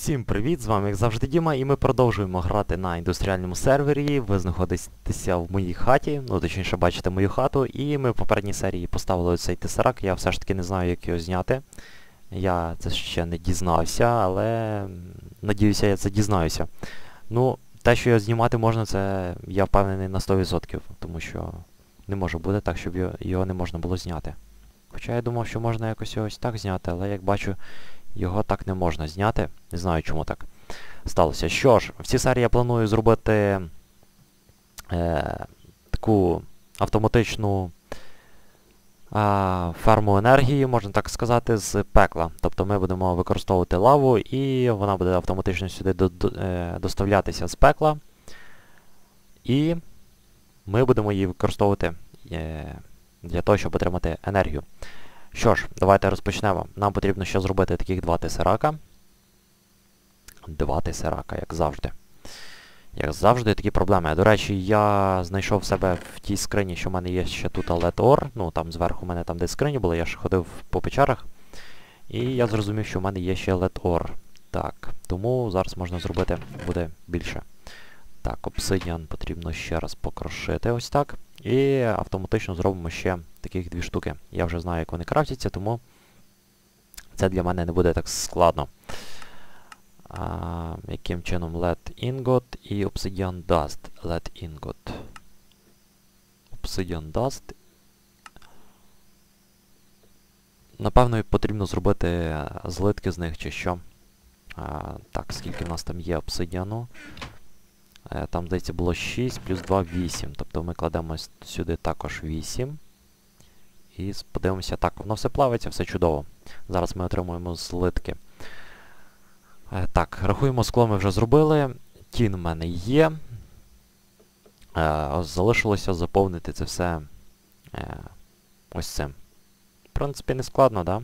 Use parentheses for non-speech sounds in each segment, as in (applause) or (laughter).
Всім привіт, з вами як завжди Діма, і ми продовжуємо грати на індустріальному сервері. Ви знаходитеся в моїй хаті, ну точніше бачите мою хату, і ми в попередній серії поставили цей тесарак, я все ж таки не знаю, як його зняти. Я це ще не дізнався, але надіюся, я це дізнаюся. Ну, те, що його знімати можна, це я впевнений на 100%, тому що не може бути так, щоб його не можна було зняти. Хоча я думав, що можна якось ось так зняти, але як бачу, його так не можна зняти. Не знаю, чому так сталося. Що ж, в цій серії я планую зробити е, таку автоматичну а, ферму енергії, можна так сказати, з пекла. Тобто ми будемо використовувати лаву і вона буде автоматично сюди до, е, доставлятися з пекла. І ми будемо її використовувати е, для того, щоб отримати енергію. Що ж, давайте розпочнемо. Нам потрібно ще зробити таких два тесерака. Два тесерака, як завжди. Як завжди, такі проблеми. До речі, я знайшов себе в тій скрині, що в мене є ще тут LED-OR. Ну, там зверху в мене там десь скрині були, я ж ходив по печерах. І я зрозумів, що в мене є ще LED-OR. Так, тому зараз можна зробити буде більше. Так, обсидіан потрібно ще раз покрошити ось так. І автоматично зробимо ще таких дві штуки. Я вже знаю, як вони крафтяться, тому це для мене не буде так складно. А, яким чином LED Ingot і Obsidian Dust. LED Ingot. Obsidian Dust. Напевно, потрібно зробити злитки з них чи що. А, так, скільки в нас там є обсидіану. Е, Там, здається, було 6 плюс 2 8. Тобто ми кладемо сюди також 8. І подивимося, так, воно все плавиться, все чудово. Зараз ми отримуємо злитки. Е, Так, рахуємо скло ми вже зробили. Тін в мене є. Е, залишилося заповнити це все ось цим. В принципі, не складно, да?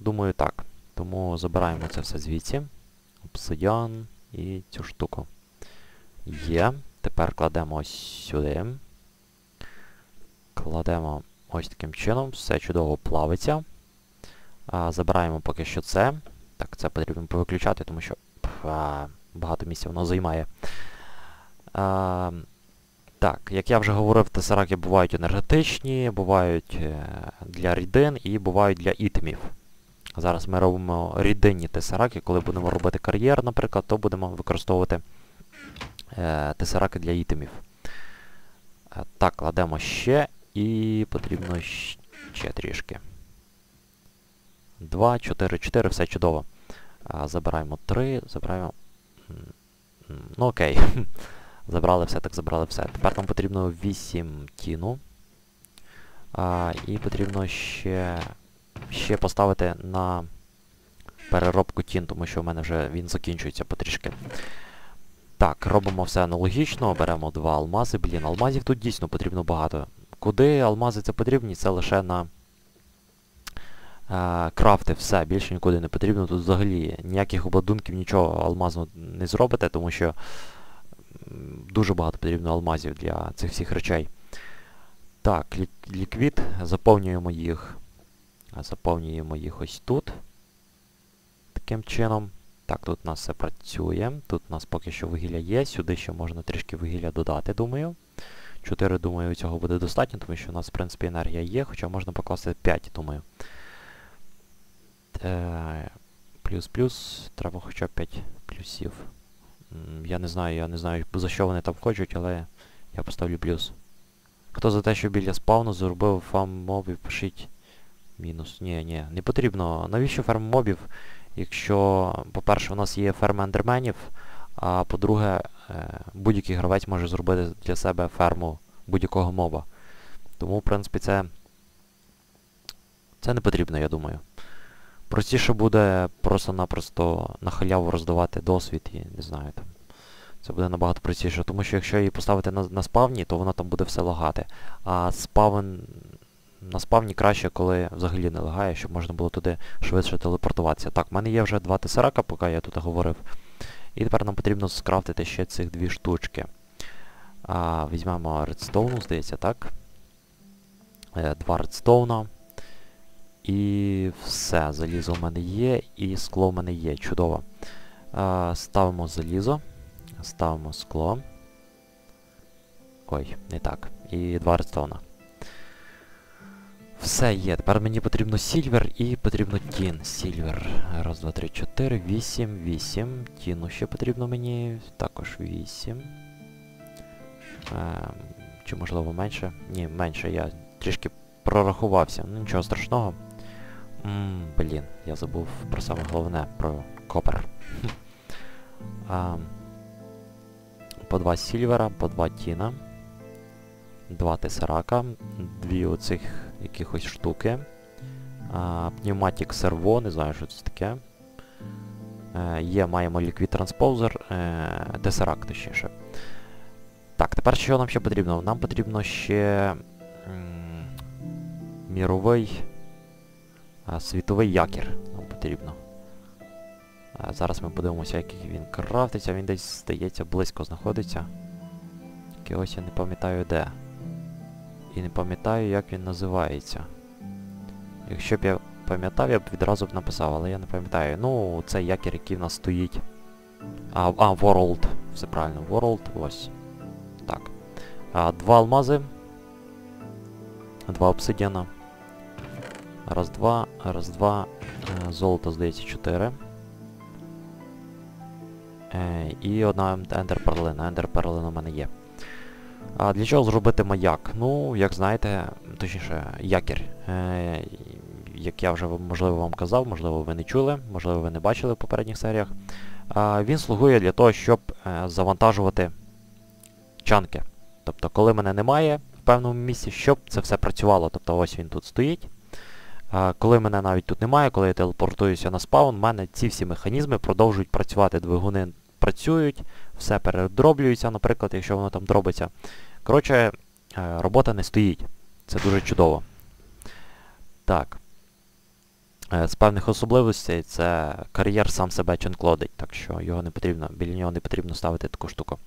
Думаю, так. Тому забираємо це все звідси. Обсидіан і цю штуку. Є. Тепер кладемо ось сюди. Кладемо ось таким чином. Все чудово плавиться. А, забираємо поки що це. Так, це потрібно повиключати, тому що а, багато місця воно займає. А, так, як я вже говорив, тесараки бувають енергетичні, бувають е, для рідин і бувають для ітемів. Зараз ми робимо рідинні тесараки, коли будемо робити кар'єр, наприклад, то будемо використовувати е, тесараки для ітемів. Е, так, кладемо ще і потрібно ще трішки. 2, 4, 4, все чудово. Забираємо 3, забираємо. Ну окей. (laughs) забрали все, так забрали все. Тепер нам потрібно 8 тіну. І потрібно ще, ще поставити на переробку тін, тому що в мене вже він закінчується потрішки. Так, робимо все аналогічно, беремо два алмази. Блін, алмазів тут дійсно потрібно багато. Куди алмази це потрібні? Це лише на е, крафти, все, більше нікуди не потрібно. Тут взагалі ніяких обладунків, нічого алмазного не зробите, тому що дуже багато потрібно алмазів для цих всіх речей. Так, лі ліквід, заповнюємо їх. Заповнюємо їх ось тут. Таким чином. Так, тут у нас все працює. Тут у нас поки що вугілля є. Сюди ще можна трішки вугілля додати, думаю. 4, думаю, цього буде достатньо, тому що у нас, в принципі, енергія є, хоча можна покласти 5, думаю. Е, Плюс-плюс, треба хоча б 5 плюсів. Я не знаю, я не знаю, за що вони там хочуть, але я поставлю плюс. Хто за те, що біля спавну зробив фарм мобів, пишіть мінус. Ні, ні, не потрібно. Навіщо фарм мобів, якщо, по-перше, у нас є ферма ендерменів, а по-друге, е, будь-який гравець може зробити для себе ферму будь-якого моба. Тому, в принципі, це. Це не потрібно, я думаю. Простіше буде просто-напросто на халяву роздавати досвід і не знаю там. Це буде набагато простіше, тому що якщо її поставити на, на спавні, то воно там буде все лагати. А спавн на спавні краще, коли взагалі не лагає, щоб можна було туди швидше телепортуватися. Так, в мене є вже два тесарака, поки я тут говорив. І тепер нам потрібно скрафтити ще цих дві штучки. А, Візьмемо редстоуну, здається, так? Е, Два редстоуна. І все, залізо в мене є, і скло в мене є. Чудово. А, ставимо залізо. Ставимо скло. Ой, не так. І два редстоуна. Все є. Тепер мені потрібно сільвер і потрібно тін. Сільвер. Раз, два, три, чотири, вісім, вісім. Тіну ще потрібно мені. Також вісім. Ем, чи можливо менше? Ні, менше. Я трішки прорахувався. Ну нічого страшного. Ммм, блін, я забув про саме головне, про копер. а, (laughs) по два сільвера, по два тіна. Два тесарака, дві оцих якихось штуки. Пневматик серво, не знаю, що це таке. Е, Є, маємо Liquid Transposer, е, тесарак, точніше. Так, тепер що нам ще потрібно? Нам потрібно ще міровий світовий якір нам потрібно. Зараз ми подивимося, як він крафтиться. Він десь, здається, близько знаходиться. Тільки ось я не пам'ятаю де. І не пам'ятаю, як він називається. Якщо б я пам'ятав, я б відразу б написав, але я не пам'ятаю. Ну, це якір, який в нас стоїть. А, а World. Все правильно, World, ось. Так. А, Два алмази. Два обсидіана. Раз, два, раз, два. Е, Золото, здається, 4. Е, і одна ендер перлина. Ендер перлина у мене є. А для чого зробити маяк? Ну, як знаєте, точніше, якір. Е, як я вже можливо вам казав, можливо ви не чули, можливо ви не бачили в попередніх серіях. А, він слугує для того, щоб е, завантажувати чанки. Тобто, коли мене немає в певному місці, щоб це все працювало. Тобто ось він тут стоїть. А, коли мене навіть тут немає, коли я телепортуюся на спаун, в мене ці всі механізми продовжують працювати. Двигуни працюють, все передроблюється, наприклад, якщо воно там дробиться. Коротше, е, робота не стоїть. Це дуже чудово. Так. Е, З певних особливостей це кар'єр сам себе ченклодить, так що його не потрібно, біля нього не потрібно ставити таку штуку.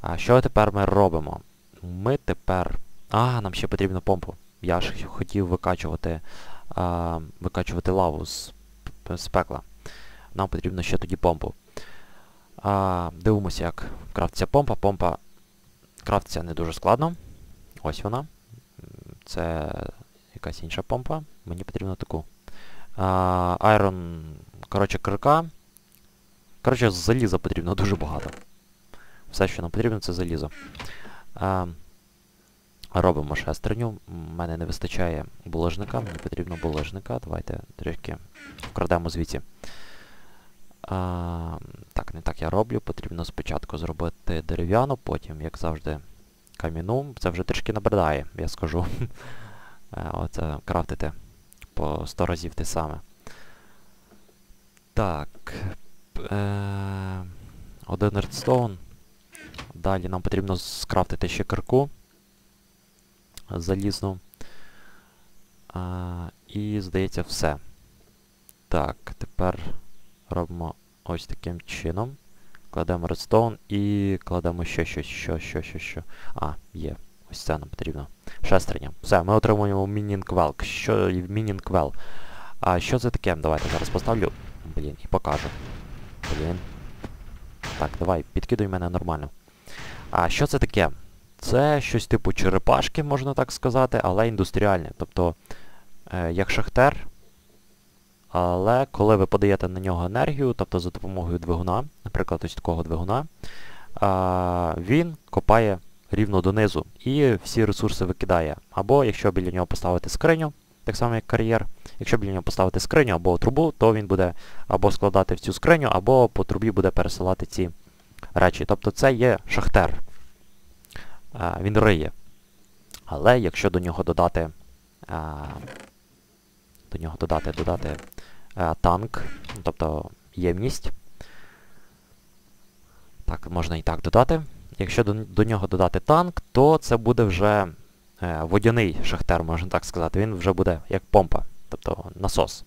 А що тепер ми робимо? Ми тепер... А, нам ще потрібно помпу. Я ж хотів викачувати а, викачувати лаву з, з пекла. Нам потрібно ще тоді помпу. А, Дивимося, як крафтиться помпа. Помпа крафтиться не дуже складно. Ось вона. Це якась інша помпа. Мені потрібно таку. Айрон, коротше, кирка. Коротше, заліза потрібно дуже багато. Все, що нам потрібно, це залізо. Робимо шестерню. У мене не вистачає булежника, мені потрібно булежника. Давайте трішки вкрадемо звідси. Так, не так я роблю. Потрібно спочатку зробити дерев'яну, потім, як завжди, кам'яну. Це вже трішки набридає, я скажу. (laughs) Оце крафтити по 100 разів те саме. Так. Е, Один редстоун. Далі нам потрібно скрафтити ще кирку залізну. А, І, здається, все. Так, тепер робимо ось таким чином. Кладемо редстоун і кладемо ще щось, що, що, що, що. А, є. Ось це нам потрібно. Шестерня. Все, ми отримуємо мінінг-вел. Що мінінг-вел? А що це таке? Давайте зараз поставлю. Блін, і покажу. Блін. Так, давай, підкидуй мене нормально. А що це таке? Це щось типу черепашки, можна так сказати, але індустріальне. Тобто, е, як шахтер, але коли ви подаєте на нього енергію, тобто за допомогою двигуна, наприклад, ось такого двигуна, він копає рівно донизу і всі ресурси викидає. Або якщо біля нього поставити скриню, так само як кар'єр, якщо біля нього поставити скриню або трубу, то він буде або складати в цю скриню, або по трубі буде пересилати ці речі. Тобто це є шахтер. Він риє. Але якщо до нього додати до нього додати додати танк, тобто ємність, так, можна і так додати. Якщо до, до нього додати танк, то це буде вже е, водяний шахтер, можна так сказати. Він вже буде як помпа, тобто насос.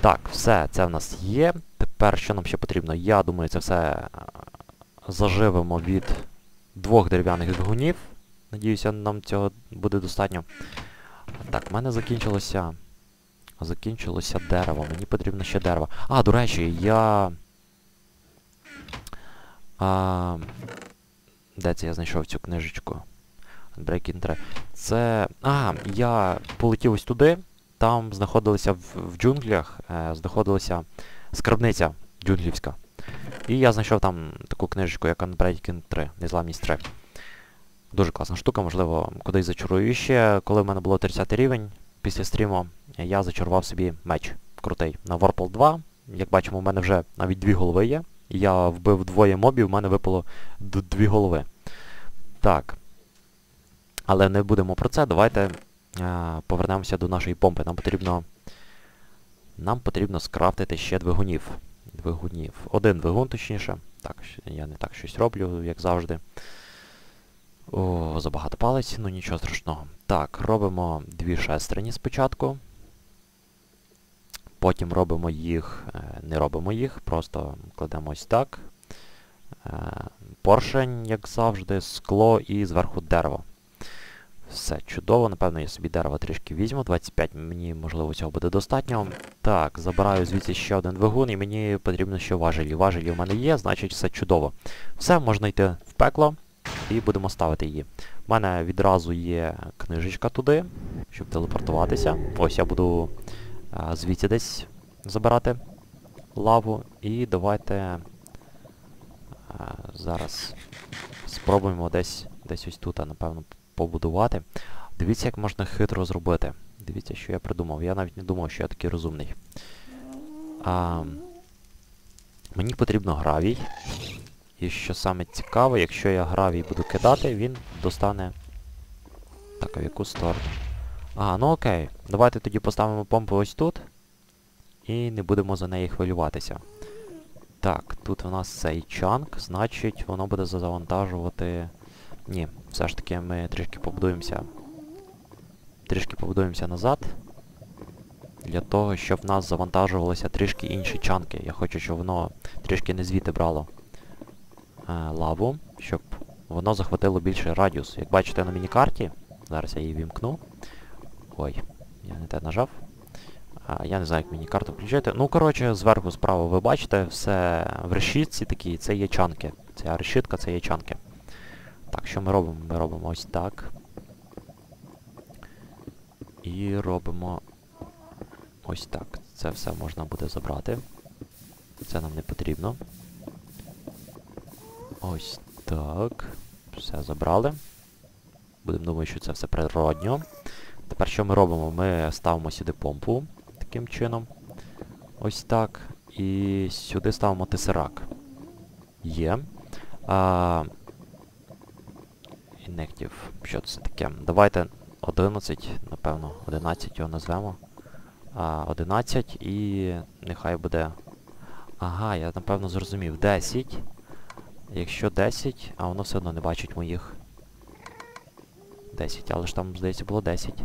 Так, все, це в нас є. Тепер що нам ще потрібно? Я думаю, це все заживемо від двох дерев'яних двигунів. Надіюся, нам цього буде достатньо. Так, в мене закінчилося закінчилося дерево. Мені потрібно ще дерево. А, до речі, я... А... Де це я знайшов цю книжечку? Breaking 3. Це... А, я полетів ось туди. Там знаходилися в, в джунглях, е, знаходилася скарбниця джунглівська. І я знайшов там таку книжечку, як Unbreaking 3, Незламність 3. Дуже класна штука, можливо, кудись зачарую. Ще, коли в мене було 30 рівень після стріму, я зачарував собі меч крутий. На Warpal 2, як бачимо, в мене вже навіть дві голови є. Я вбив двоє мобів, в мене випало дві голови. Так. Але не будемо про це. Давайте а, повернемося до нашої помпи. Нам потрібно... Нам потрібно скрафтити ще двигунів. Двигунів. Один двигун, точніше. Так, я не так щось роблю, як завжди. О, забагато палець, ну нічого страшного. Так, робимо дві шестерні спочатку. Потім робимо їх, е, не робимо їх, просто кладемо ось так. Е, поршень, як завжди, скло і зверху дерево. Все, чудово, напевно, я собі дерево трішки візьму. 25 мені, можливо, цього буде достатньо. Так, забираю звідси ще один двигун і мені потрібно ще важелі. Важелі в мене є, значить все чудово. Все, можна йти в пекло і будемо ставити її. У мене відразу є книжечка туди, щоб телепортуватися. Ось я буду а, звідси десь забирати лаву. І давайте а, зараз спробуємо десь десь ось тут, напевно, побудувати. Дивіться, як можна хитро зробити. Дивіться, що я придумав. Я навіть не думав, що я такий розумний. А, Мені потрібно гравій. І що саме цікаве, якщо я гравій буду кидати, він достане... Так, а в яку сторону? А, ну окей. Давайте тоді поставимо помпу ось тут. І не будемо за неї хвилюватися. Так, тут у нас цей чанк, значить воно буде завантажувати... Ні, все ж таки ми трішки побудуємося. Трішки побудуємося назад. Для того, щоб в нас завантажувалися трішки інші чанки. Я хочу, щоб воно трішки не звідти брало лаву, щоб воно захватило більший радіус. Як бачите на міні-карті, зараз я її вімкну. Ой, я не те нажав. А, я не знаю, як міні-карту включити. Ну, коротше, зверху справа ви бачите, все в решітці такі, це є чанки. Ця решітка це є чанки. Так, що ми робимо? Ми робимо ось так. І робимо ось так. Це все можна буде забрати. Це нам не потрібно. Ось так. Все забрали. Будемо думати, що це все природньо. Тепер що ми робимо? Ми ставимо сюди помпу таким чином. Ось так. І сюди ставимо тесерак. Є. А, Inactive. Що це таке? Давайте 11, напевно, 11 його назвемо. А, 11 і нехай буде... Ага, я напевно зрозумів. 10. Якщо 10, а воно все одно не бачить моїх. 10, але ж там, здається, було 10.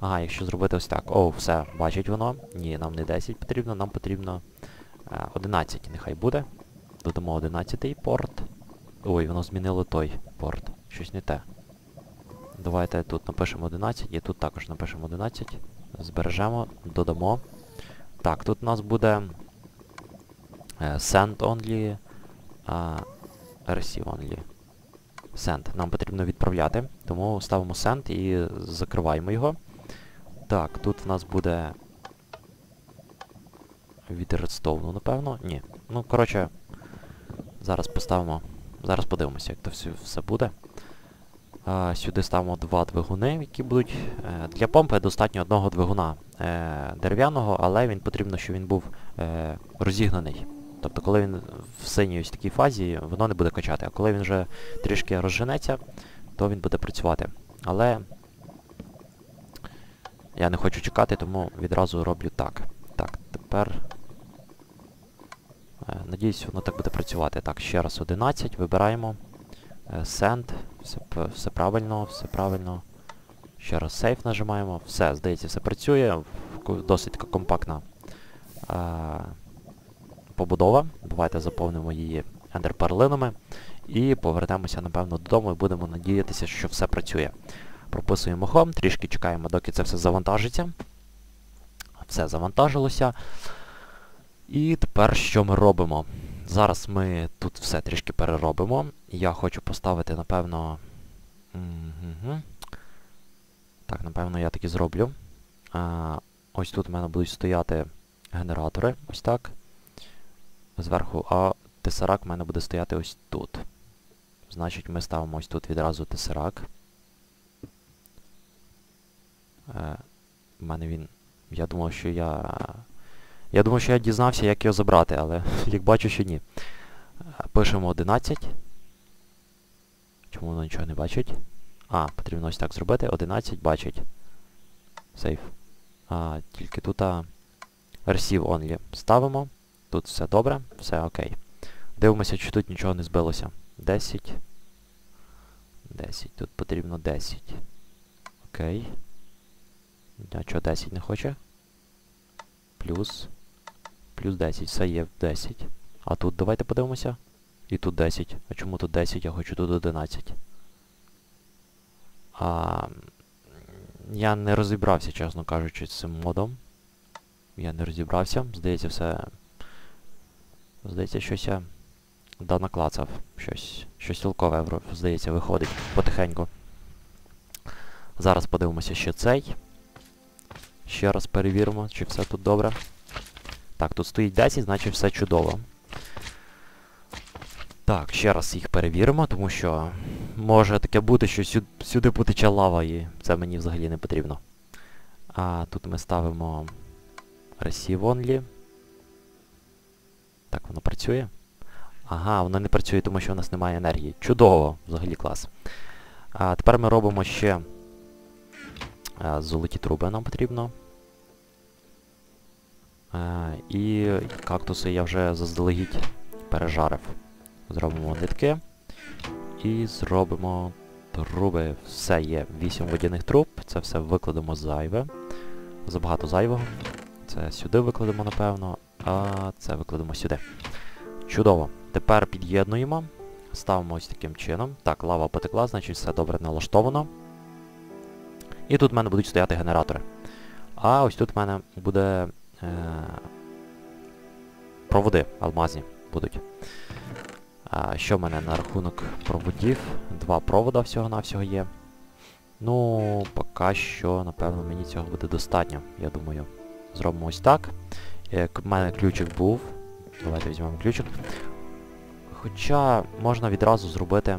Ага, якщо зробити ось так. О, все, бачить воно. Ні, нам не 10 потрібно, нам потрібно е, 11, нехай буде. Додамо 11 порт. Ой, воно змінило той порт. Щось не те. Давайте тут напишемо 11 і тут також напишемо 11. Збережемо, додамо. Так, тут у нас буде е, send only, а, receive only. Send. Нам потрібно відправляти, тому ставимо send і закриваємо його. Так, тут в нас буде від Redstone, напевно. Ні. Ну, коротше, зараз поставимо. Зараз подивимося, як то все, все буде. А, Сюди ставимо два двигуни, які будуть... Е, для помпи достатньо одного двигуна е, дерев'яного, але він потрібно, щоб він був е, розігнаний. Тобто, коли він в синій ось такій фазі, воно не буде качати. А коли він вже трішки розженеться, то він буде працювати. Але я не хочу чекати, тому відразу роблю так. Так, тепер... Е, надіюсь, воно так буде працювати. Так, ще раз 11, вибираємо. Е, send, все, все правильно, все правильно. Ще раз Save нажимаємо. Все, здається, все працює. Досить компактна а, побудова. Давайте заповнимо її ендерперлинами. І повернемося, напевно, додому і будемо надіятися, що все працює. Прописуємо Home, трішки чекаємо, доки це все завантажиться. Все завантажилося. І тепер що ми робимо? Зараз ми тут все трішки переробимо. Я хочу поставити, напевно... Угу. Так, напевно, я так і зроблю. А, Ось тут в мене будуть стояти генератори, ось так. Зверху, а тесарак в мене буде стояти ось тут. Значить, ми ставимо ось тут відразу тесарак. Е, в мене він... Я думав, що я... Я думав, що я дізнався, як його забрати, але (laughs) як бачу, що ні. Пишемо 11. Чому воно нічого не бачить? А, потрібно ось так зробити. 11 бачить. Сейф. А, Тільки тут а, Receive only ставимо. Тут все добре, все окей. Дивимося, чи тут нічого не збилося. 10. 10. Тут потрібно 10. Окей. А чого 10 не хоче? Плюс. Плюс 10. Все є 10. А тут давайте подивимося. І тут 10. А чому тут 10? Я хочу тут 11. А, Я не розібрався, чесно кажучи, з цим модом. Я не розібрався. Здається, все... Здається, щось я да наклацав. Щось щось цілкове, здається, виходить потихеньку. Зараз подивимося ще цей. Ще раз перевіримо, чи все тут добре. Так, тут стоїть 10, значить все чудово. Так, ще раз їх перевіримо, тому що може таке бути, що сюди, сюди потече лава і це мені взагалі не потрібно. А тут ми ставимо Receive Only. Так, воно працює. Ага, воно не працює, тому що у нас немає енергії. Чудово, взагалі клас. А тепер ми робимо ще а, золоті труби нам потрібно. А, і кактуси я вже заздалегідь пережарив. Зробимо нитки. І зробимо труби. Все є 8 водяних труб. Це все викладемо зайве. Забагато зайвого. Це сюди викладемо, напевно. А це викладемо сюди. Чудово. Тепер під'єднуємо. Ставимо ось таким чином. Так, лава потекла, значить все добре налаштовано. І тут в мене будуть стояти генератори. А ось тут в мене буде е, проводи алмазні будуть. А, Що в мене на рахунок проводів? Два провода всього-навсього є. Ну, поки що, напевно, мені цього буде достатньо, я думаю. Зробимо ось так. Як в мене ключик був. Давайте візьмемо ключик. Хоча можна відразу зробити...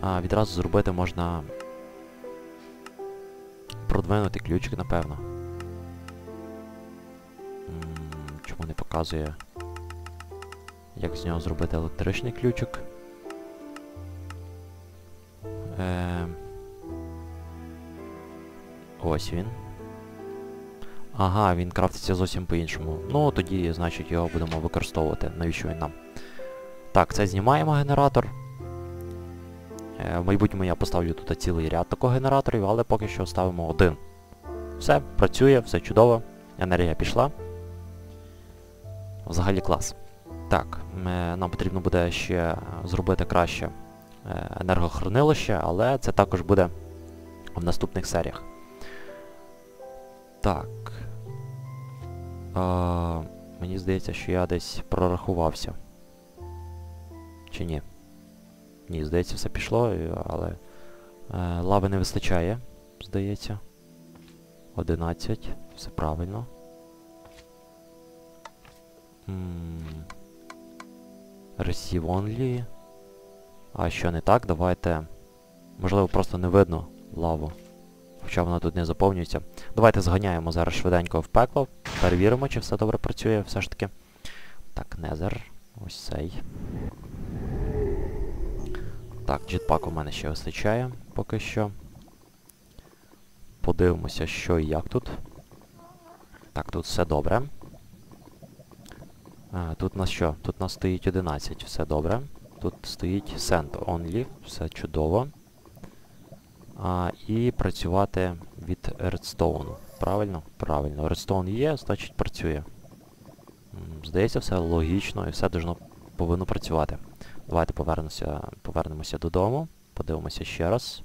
А, Відразу зробити можна... Продвинути ключик, напевно. Чому не показує... Як з нього зробити електричний ключик? Е... Ось він. Ага, він крафтиться зовсім по-іншому. Ну, тоді, значить, його будемо використовувати. Навіщо він нам? Так, це знімаємо генератор. Е, в майбутньому я поставлю тут цілий ряд такого генераторів, але поки що ставимо один. Все, працює, все чудово. Енергія пішла. Взагалі клас. Так, ми, нам потрібно буде ще зробити краще е, енергохранилище, але це також буде в наступних серіях. Так. А, Мені здається, що я десь прорахувався. Чи ні? Ні, здається, все пішло, але е, лави не вистачає, здається. 11. Все правильно. Receive only. А що не так? Давайте... Можливо, просто не видно лаву. Хоча вона тут не заповнюється. Давайте зганяємо зараз швиденько в пекло. Перевіримо, чи все добре працює все ж таки. Так, Незер. Ось цей. Так, джетпак у мене ще вистачає поки що. Подивимося, що і як тут. Так, тут все добре. А, Тут у нас що? Тут у нас стоїть 11, все добре. Тут стоїть Send Only, все чудово. А, І працювати від Redstone. Правильно? Правильно. Redstone є, значить працює. Здається, все логічно і все должно, повинно працювати. Давайте повернемося, повернемося додому. Подивимося ще раз.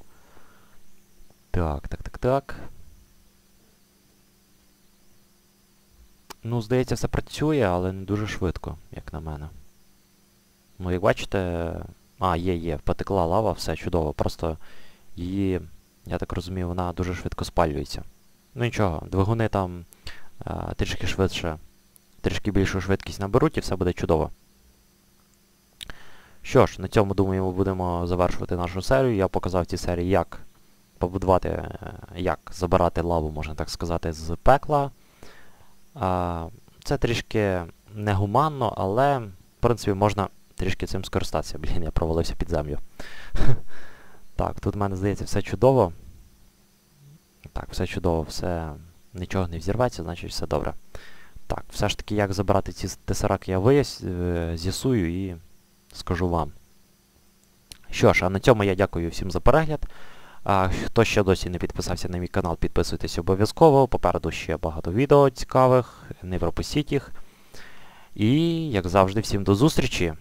Так, так, так, так. Ну, здається, все працює, але не дуже швидко, як на мене. Ну, як бачите... А, є, є, потекла лава, все чудово. Просто її, я так розумію, вона дуже швидко спалюється. Ну нічого, двигуни там а, трішки швидше, трішки більшу швидкість наберуть і все буде чудово. Що ж, на цьому, думаю, ми будемо завершувати нашу серію. Я показав цій серії, як побудувати, е, як забирати лаву, можна так сказати, з пекла. А, Це трішки негуманно, але, в принципі, можна трішки цим скористатися. Блін, я провалився під землю. (laughs) Так, тут в мене, здається, все чудово. Так, все чудово, все... Нічого не взірветься, значить все добре. Так, все ж таки, як забирати ці тесараки, я вияс... е, з'ясую і скажу вам. Що ж, а на цьому я дякую всім за перегляд. А, Хто ще досі не підписався на мій канал, підписуйтесь обов'язково. Попереду ще багато відео цікавих, не пропустіть їх. І, як завжди, всім до зустрічі!